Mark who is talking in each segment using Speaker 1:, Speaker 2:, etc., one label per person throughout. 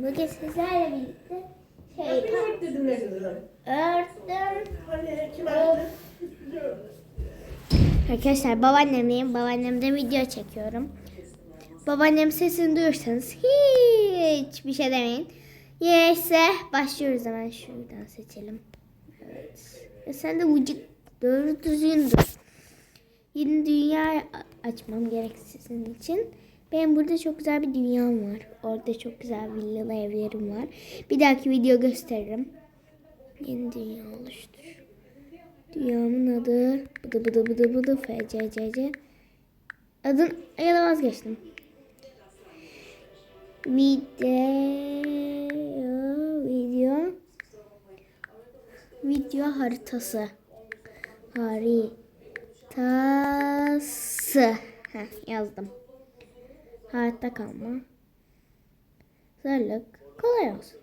Speaker 1: Bugün sizlerle birlikte şey
Speaker 2: dedim ne dedim. Hani kim attı?
Speaker 1: Arkadaşlar babaannemleyim. Babaannemde video çekiyorum. Babaannem sesini duyursanız hiç bir şey demeyin. Neyse başlıyoruz hemen şuradan seçelim. Evet. E sen de vücut doğru düzgün dur. Yeni dünya açmam gerek sizin için. Benim burada çok güzel bir dünyam var. Orada çok güzel villalı evlerim var. Bir dahaki video gösteririm. Yeni dünya oluştur. Dünyamın adı bıdı bıdı bıdı bıdı FCCC. Adın ya da vazgeçtim. Video video video haritası. Haritası. Heh, yazdım. Hayatta kalma. Zorluk. Kolay olsun.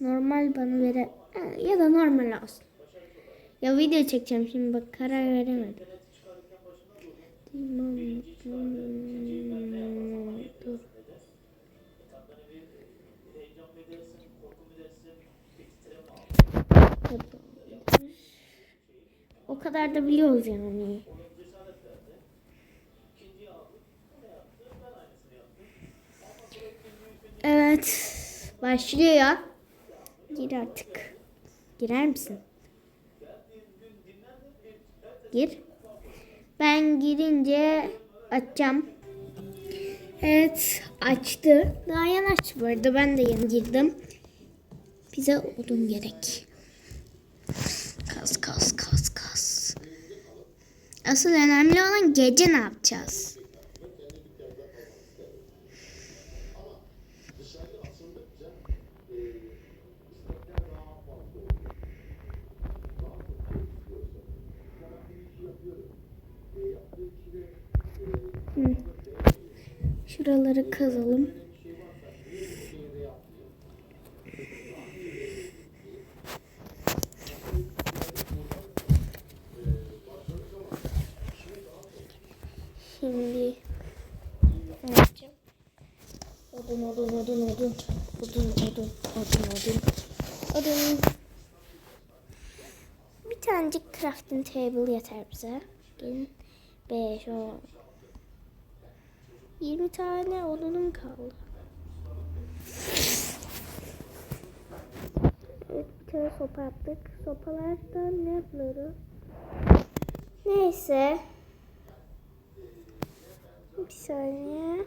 Speaker 1: Normal bana vere ya da normal olsun. Ya video çekeceğim şimdi bak karar veremedim. O kadar da biliyoruz yani. Evet. Başlıyor. Gir artık. Girer misin? Gir. Ben girince açacağım. Evet açtı. Daha yeni açtı bu arada. Ben de yeni girdim. Bize odun gerek. Kas kas kas kas. Asıl önemli olan gece ne yapacağız? Şimdi ne yapacağım? Odun odun odun odun. Odun odun odun odun. Odun. Bir tanecik crafting table yeter bize. Gelin. 5, 10, 20 tane odunum kaldı. Evet bir tane sopa yaptık. Sopalardan ne yapıyoruz? Neyse. Bir saniye.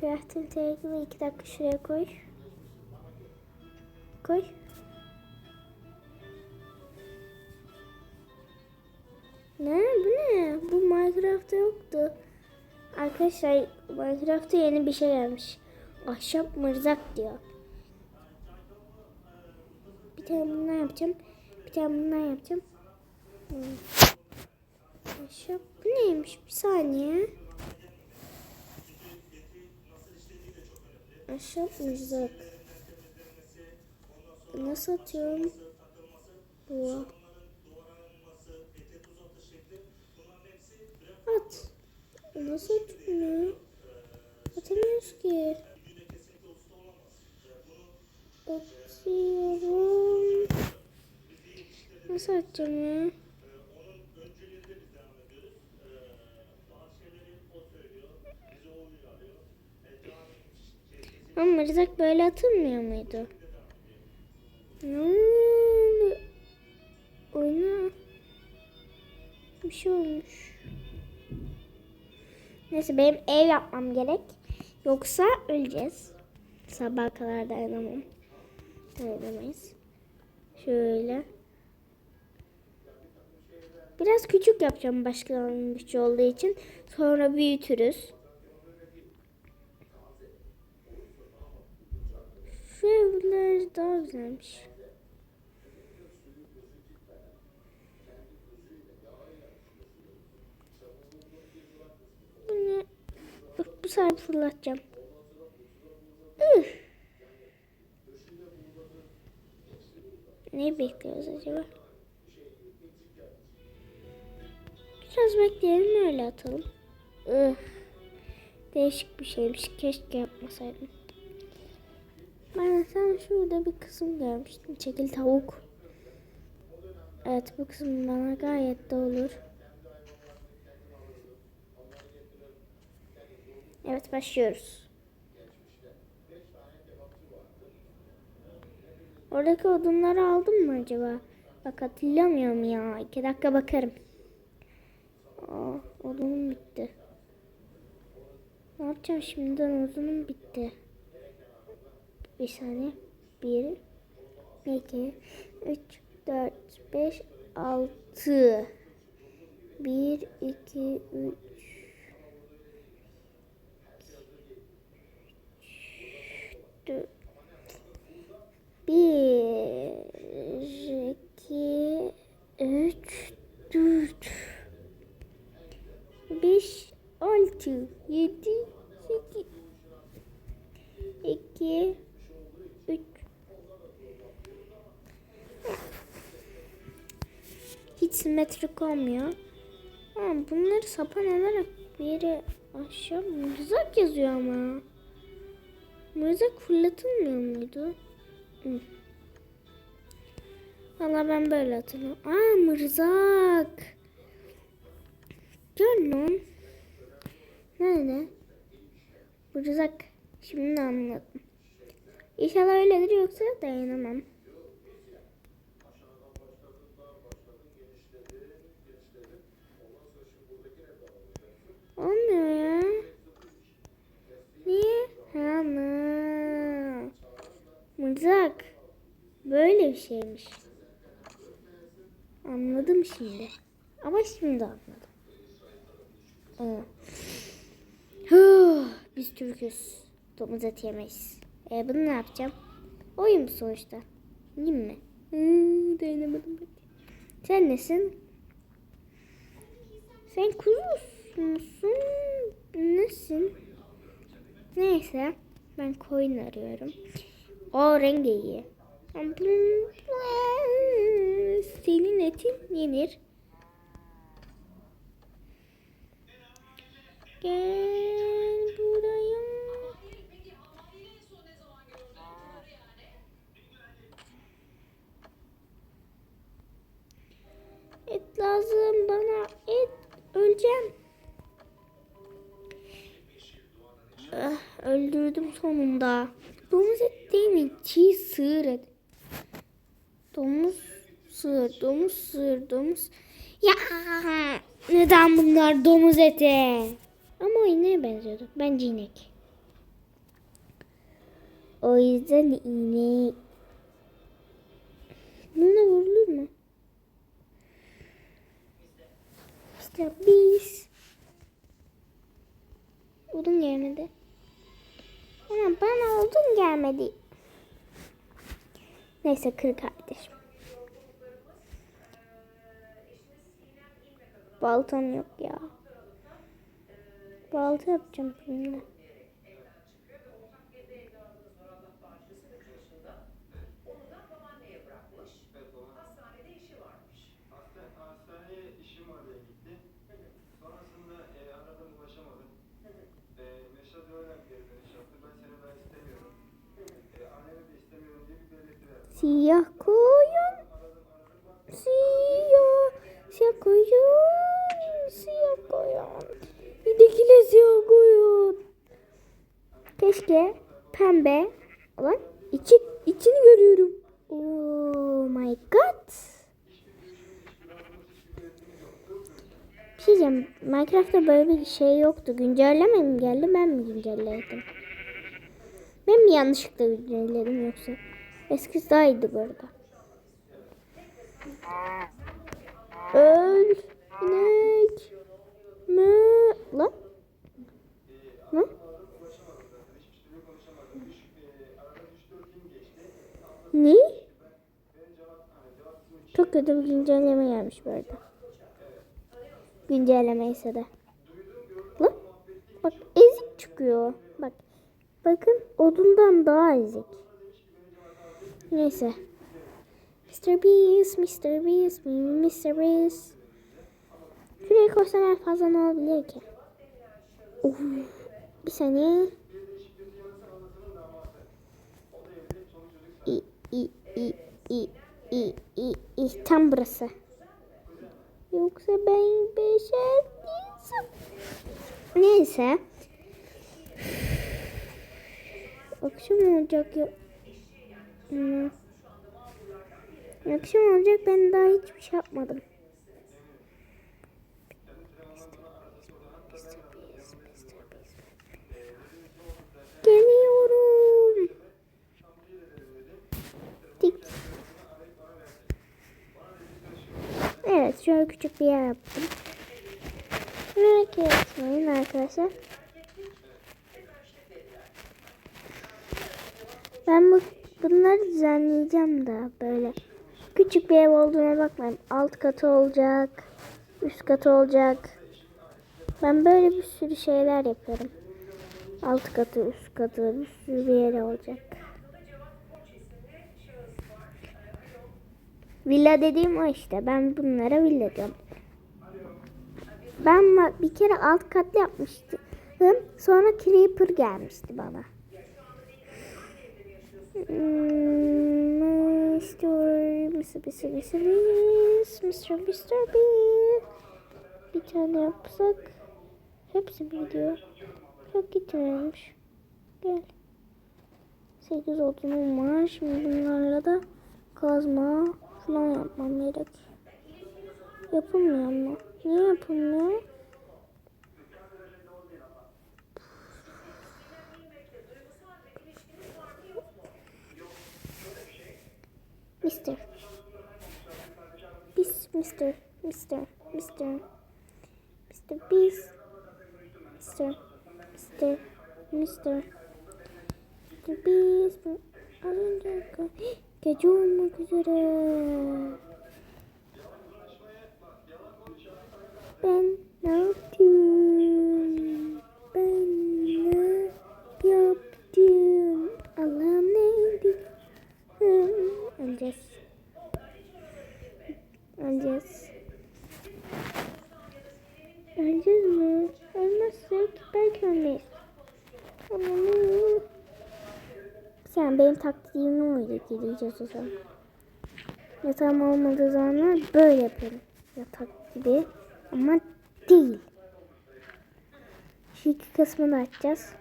Speaker 1: Crafting table'ı iki dakika şuraya koy. Koy. Ne? Bu ne? Bu Minecraft'ta yoktu. Arkadaşlar Minecraft'ta yeni bir şey gelmiş. Ahşap mırzak diyor. Bir tane bundan yapacağım. Bir tane bundan yapacağım. Hmm. Ahşap bu neymiş? Bir saniye. Ahşap mırzak. Nasıl atıyorum? Bu. At. Nasıl atılmıyor? Atamıyoruz ki. Atıyorum. Nasıl atacağım ya? Ama mırzak böyle atılmıyor muydu? Oldu? Oyna. Bir şey olmuş. Neyse benim ev yapmam gerek. Yoksa öleceğiz. Sabah kadar dayanamam. Dayanamayız. Şöyle. Biraz küçük yapacağım başlangıç olduğu için. Sonra büyütürüz. Evler daha güzelmiş. Bunu Bak bu sefer fırlatacağım. Üf. Ne bekliyoruz acaba? Biraz bekleyelim öyle atalım. Üf. Değişik bir şeymiş. Keşke yapmasaydım. Sen şurada bir kısım görmüştüm. Çekil tavuk. Evet bu kısım bana gayet de olur. Evet başlıyoruz. Oradaki odunları aldın mı acaba? Bak hatırlamıyorum ya. İki dakika bakarım. Aa, odunum bitti. Ne yapacağım şimdiden odunum bitti. Bir saniye. Bir, iki, üç, dört, beş, altı. Bir, iki, üç. Dört. Bir, iki, üç, dört. Beş, altı, yedi, sekiz. İki, simetrik olmuyor. Ama bunları sapan olarak bir yere aşağı mızrak yazıyor ama. Mızrak fırlatılmıyor muydu? Hı. Valla ben böyle hatırlıyorum. Aa. Gör lan. Nerede? Mırzak. Şimdi anladım. İnşallah öyledir yoksa dayanamam. Olmuyor ya. Mı. Mızrak. Böyle bir şeymiş. Anladım şimdi. Ama şimdi anladım. Aa. Biz Türk'üz. Domuz eti yemeyiz. E bunu ne yapacağım? Oyun bu sonuçta. Yiyeyim mi? Hmm, dayanamadım. Sen nesin? Sen kuzu musun? Nesin? Neyse. Ben koyun arıyorum. O rengi iyi. Senin etin yenir. Gel buraya. Et lazım bana. Et. Öleceğim. Ah, öldürdüm sonunda. Domuz et değil mi? Çiğ sığır et. Domuz sığır, domuz sığır, domuz... Ya neden bunlar domuz eti? Ama o ineğe benziyordu. Bence inek. O yüzden inek. Buna vurulur mu? İşte biz. Odun gelmedi. Ama bana odun gelmedi. Neyse kır kardeşim. Baltam yok ya. Balta yapacağım şimdi.
Speaker 3: Hasta, hastaneye işim var diye gitti. Sonrasında e, aradım ulaşamadım. E, Mesut öyle bir geri dönüş yaptı. Ben seni daha istemiyorum. E, annemi de istemiyorum diye bir belirti verdi.
Speaker 1: Siyah koyun. Siyah. Siyah koyun. Siyah koyun. Bir de kile siyah koyun. Keşke pembe olan içi, içini görüyorum. Oh my god. Bir şey. Minecraft'ta böyle bir şey yoktu. Güncelleme mi geldi ben mi güncelledim? Ben mi yanlışlıkla güncelledim yoksa? Eskisi daha iyiydi bu arada. Öl inek mü lan? Ne? Ne? Çok kötü bir güncelleme gelmiş bu arada. Güncelleme ise de. Lan? Bak ezik çıkıyor. Bak. Bakın odundan daha ezik. Neyse. Mr. Beast, Mr. Beast, Mr. Beast. Şuraya koysam en fazla ne olabilir ki? Of. Bir saniye. İ, i, i, i, i, i, i. Tam burası. Yoksa ben beşer değilsem. Neyse. Akşam olacak ya. Hmm. Akşam olacak ben daha hiçbir şey yapmadım. Geliyorum. Tik. Evet şöyle küçük bir yer yaptım. Merak etmeyin arkadaşlar. Ben bu, bunları düzenleyeceğim da böyle. Küçük bir ev olduğuna bakmayın. Alt katı olacak. Üst katı olacak. Ben böyle bir sürü şeyler yapıyorum. Alt katı, üst katı, bir sürü bir yer olacak. Villa dediğim o işte. Ben bunlara villa diyorum. Ben bir kere alt katlı yapmıştım. Sonra creeper gelmişti bana. Hmm, Mr. Mr. Mr. Beast, Mr. Beast. Bir tane yapsak hepsi mi gidiyor? Yok gitmiyormuş. Gel. 8 odunum var. Şimdi bunlarla da kazma falan yapmam gerek. Yapılmıyor mu? Niye yapılmıyor? Mister. Mister, Mister, Mister. Mister Beast. Mister, Mister, Mister. Mister Beast. Az önce ge- gece olmak. Ben ne yaptım? Ben ne yaptım? Allah'ım neydi? Hı, Öleceğiz. Öleceğiz. Öleceğiz mi? Ölmezsek belki ölmeyiz. Ananı. Sen benim taktiğime uydu gideceğiz o zaman. Yatağım olmadığı zamanlar böyle yapıyorum. Yatak gibi ama değil. Şu iki kısmını açacağız.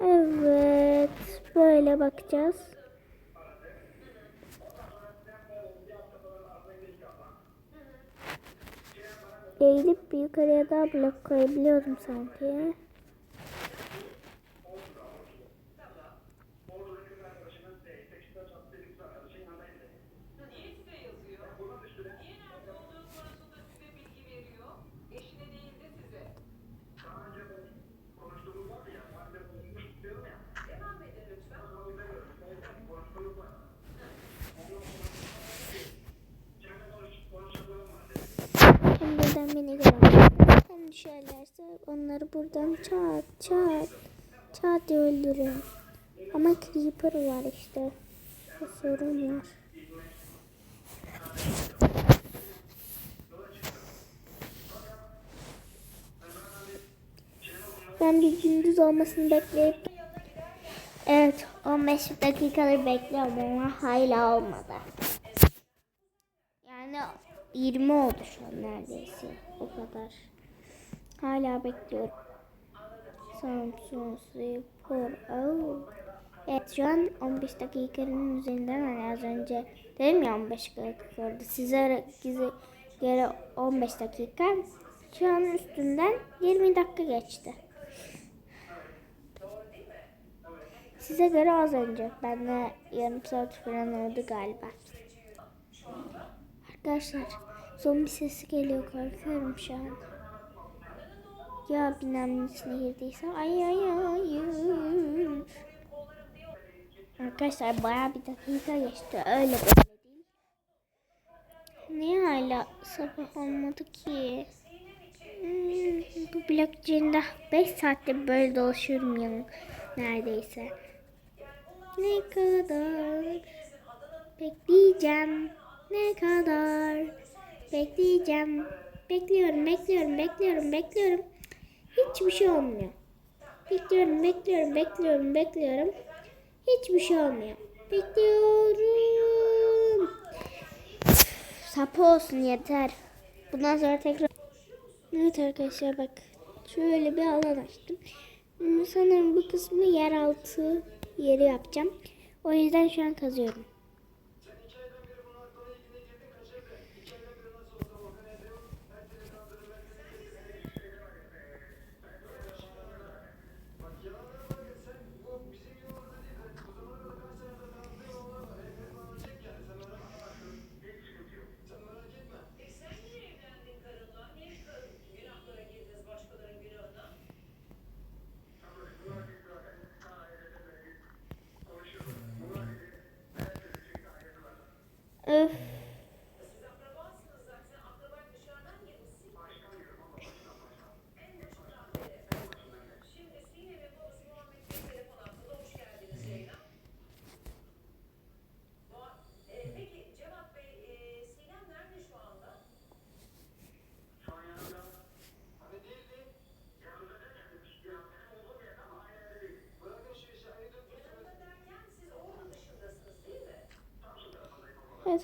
Speaker 1: Evet. Böyle bakacağız. Eğilip yukarıya daha blok koyabiliyordum sanki.
Speaker 4: Niye size yazıyor? Niye nerede olduğu konusunda size bilgi veriyor? Eşine değil de size. Devam edin lütfen.
Speaker 1: Hem buradan beni göremezler. Hem düşerlerse onları buradan çat çat çat diye öldürüyorum. Ama creeper var işte. O sorun var. Ben bir gündüz olmasını bekleyip Evet 15 dakikadır bekliyorum ama hala olmadı. Yani 20 oldu şu an neredeyse. O kadar. Hala bekliyorum. Samsung Spor. Oh. Evet şu an 15 dakikanın üzerinden hani az önce dedim ya 15 dakika oldu. Size göre 15 dakika. Şu an üstünden 20 dakika geçti. Size göre az önce. Ben de yarım saat falan oldu galiba. Arkadaşlar zombi sesi geliyor korkuyorum şu an. Ya binanın içine girdiyse ay ay ay. Arkadaşlar baya bir dakika geçti. Öyle böyle değil. Niye hala sabah olmadı ki? Hmm, bu blokçeğinde 5 saattir böyle dolaşıyorum ya neredeyse. Ne kadar bekleyeceğim. Ne kadar bekleyeceğim. Bekliyorum, bekliyorum, bekliyorum, bekliyorum. Hiçbir şey olmuyor. Bekliyorum, bekliyorum, bekliyorum, bekliyorum. Hiçbir şey olmuyor. Bekliyorum. Sapı olsun yeter. Bundan sonra tekrar... Evet arkadaşlar bak. Şöyle bir alan açtım. Sanırım bu kısmı yeraltı yeri yapacağım. O yüzden şu an kazıyorum. Öf.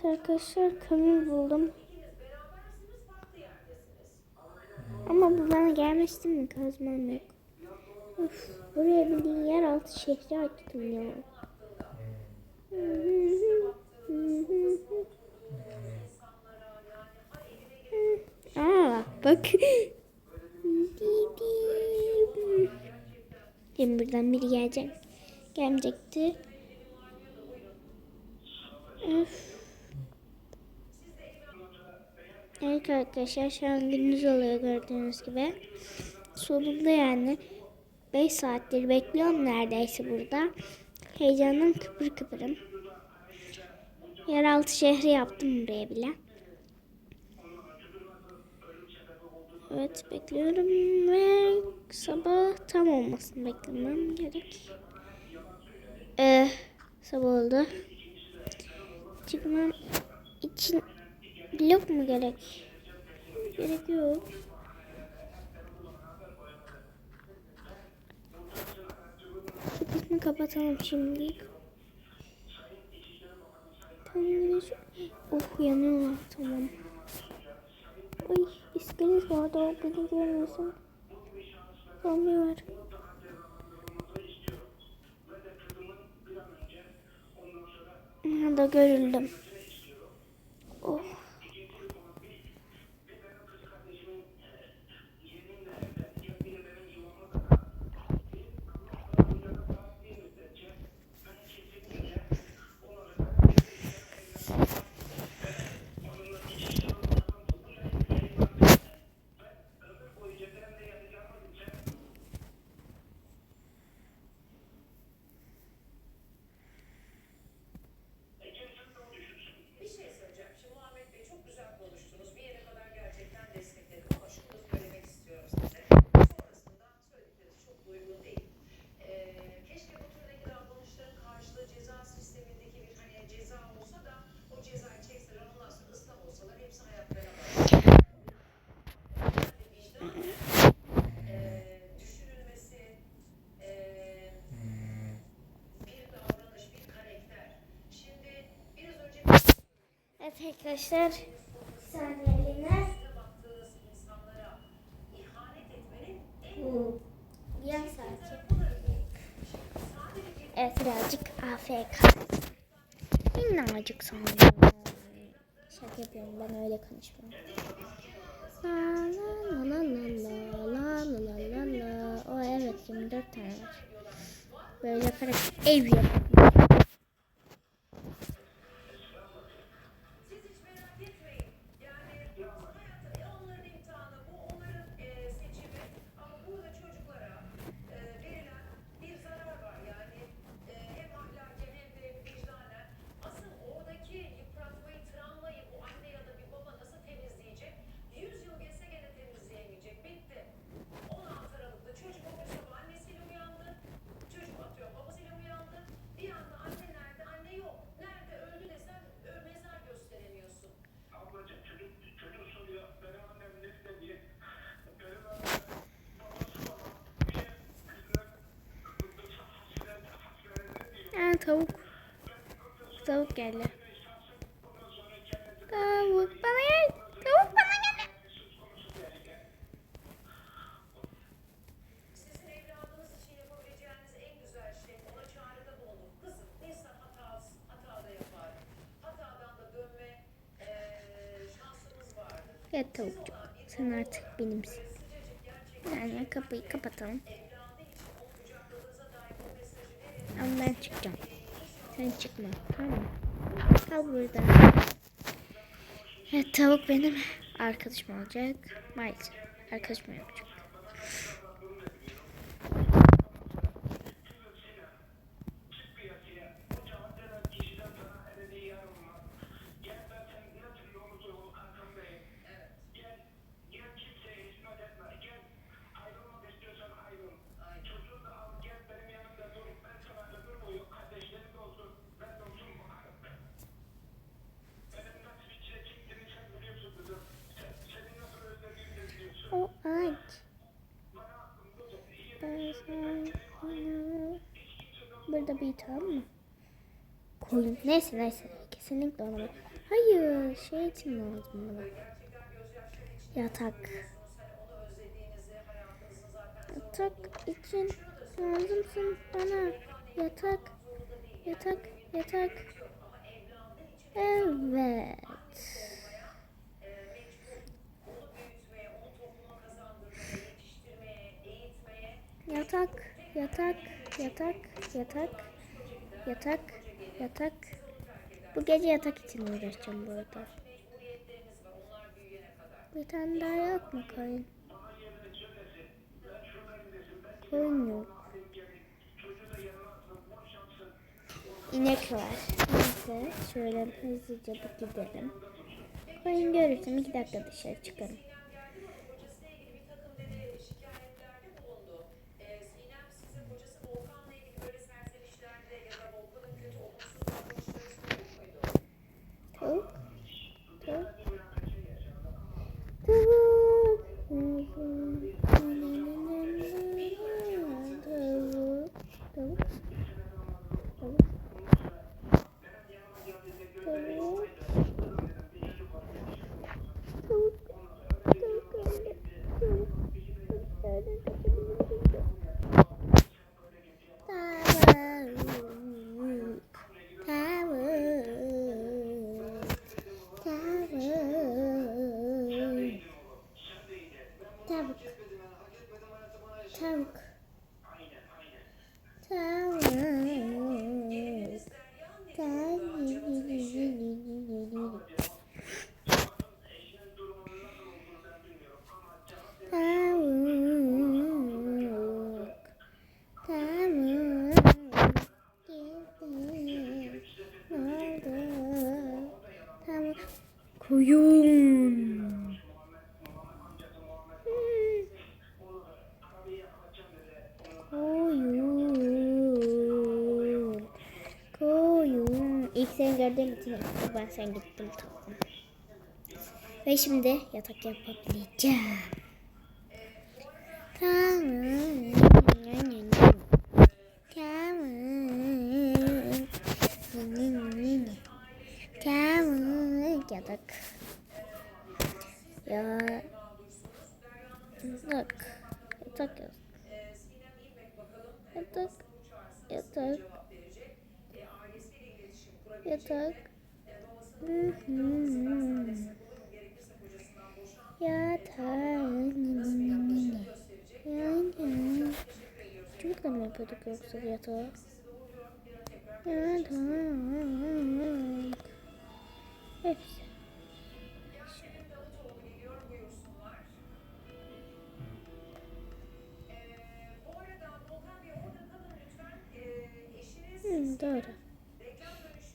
Speaker 1: Evet arkadaşlar kömür buldum. Ama bu bana gelmişti mi kazmam yok. Of, buraya bildiğin yeraltı şehri açtım ya. Aa bak. Şimdi buradan biri gelecek. Gelmeyecekti. Arkadaşlar şu an gündüz oluyor gördüğünüz gibi. Sonunda yani 5 saattir bekliyorum neredeyse burada. Heyecandan kıpır kıpırım. Yeraltı şehri yaptım buraya bile. Evet bekliyorum ve sabah tam olmasını beklemem gerek. Ee, sabah oldu. Çıkmam için blok mu gerek? Gerek yok. Kapısını kapatalım şimdi. Tamam. Oh yanıyorlar tamam. Ay iskelet vardı o beni görmesin. Zombi var. Aha da görüldüm. Oh.
Speaker 4: Bir şey söyleyeceğim. Şimdi Muhammed Bey çok güzel konuştunuz. Bir yere kadar gerçekten destekledim ama şunu da söylemek istiyorum size. Sonrasında söyledikleriniz çok uygun değil. Ee, keşke bu türdeki davranışların karşılığı ceza sistemindeki bir hani ceza olsa da o cezayı çekseler ondan sonra ıslah olsalar hepsi hayatlarına başlar. Yani vicdanen eee, düşünülmesi, eee, bir davranış, bir karakter. Şimdi biraz önce
Speaker 1: Evet arkadaşlar. Bu.
Speaker 4: Sadece
Speaker 1: Evet birazcık AFK. Minnacık sandım. Şaka yapıyorum ben öyle konuşmuyorum. La la la la la la la la la la. O evet 24 tane var. Böyle yaparak ev yapıyorum. Tavuk. Tavuk geldi. Tavuk bana gel. Tavuk bana gel. Evet tavukcuk. Sen artık benimsin. Yani kapıyı kapatalım. Ama ben çıkacağım. Sen çıkma. Tamam? Kal burada. Evet tavuk benim arkadaşım olacak. Maalesef arkadaşım yapacak.
Speaker 3: Çık piyasaya. Bu cevap veren kişiden sana ebedi yardım var. Gel ben senin ne türlü olursa ol arkandayım. Gel. Gel kimseye hizmet etme. Gel. Ayrılmak istiyorsan ayrıl. Çocuğunu da al gel benim yanımda dur. Ben sana ömür boyu kardeşlerim de olsun. Ben de olsun bu hayatta. Benim nasıl bir çile çektiğimi sen biliyorsun kızım. Sen, seni nasıl özlediğimi de biliyorsun.
Speaker 1: O aç.
Speaker 3: Bana bu iyi
Speaker 1: Ben sana- Burada bir tamam mı? Koyun. Neyse neyse. Kesinlikle olmalı. Hayır. Şey için lazım bana. Yatak. Yatak için lazımsın bana. Yatak. Yatak. Yatak. Evet. Yatak, yatak, yatak, yatak, yatak, yatak. Bu gece yatak için uğraşacağım bu arada. Bir tane daha yok mu koyun? Koyun yok. İnek var. Neyse şöyle hızlıca bir gidelim. Koyun görürsem iki dakika dışarı çıkarım. Gördüğüm için ben sen gittim tamam. Ve şimdi yatak yapabileceğim. Tamam. Burada mı yapıyorduk yoksa yatağı? Yatak. Hepsi. Hmm, doğru.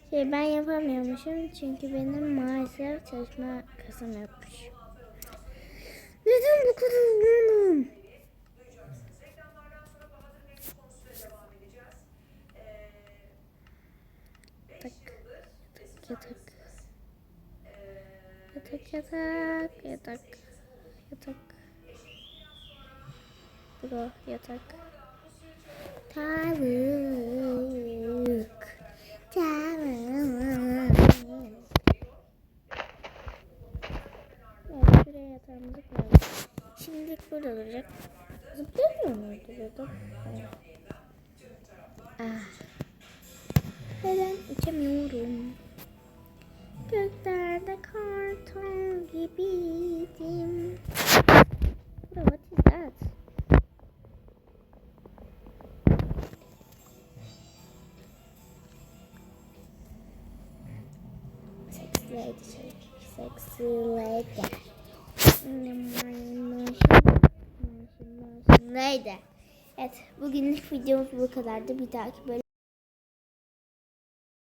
Speaker 1: Şey, ben yapamıyormuşum çünkü benim maalesef çalışma kasım yokmuş. Neden bu kadar
Speaker 4: üzgünüm?
Speaker 1: Yatak yatak yatak. Bro yatak. Tavuk. Videomuz bu kadardı. Bir dahaki bölüm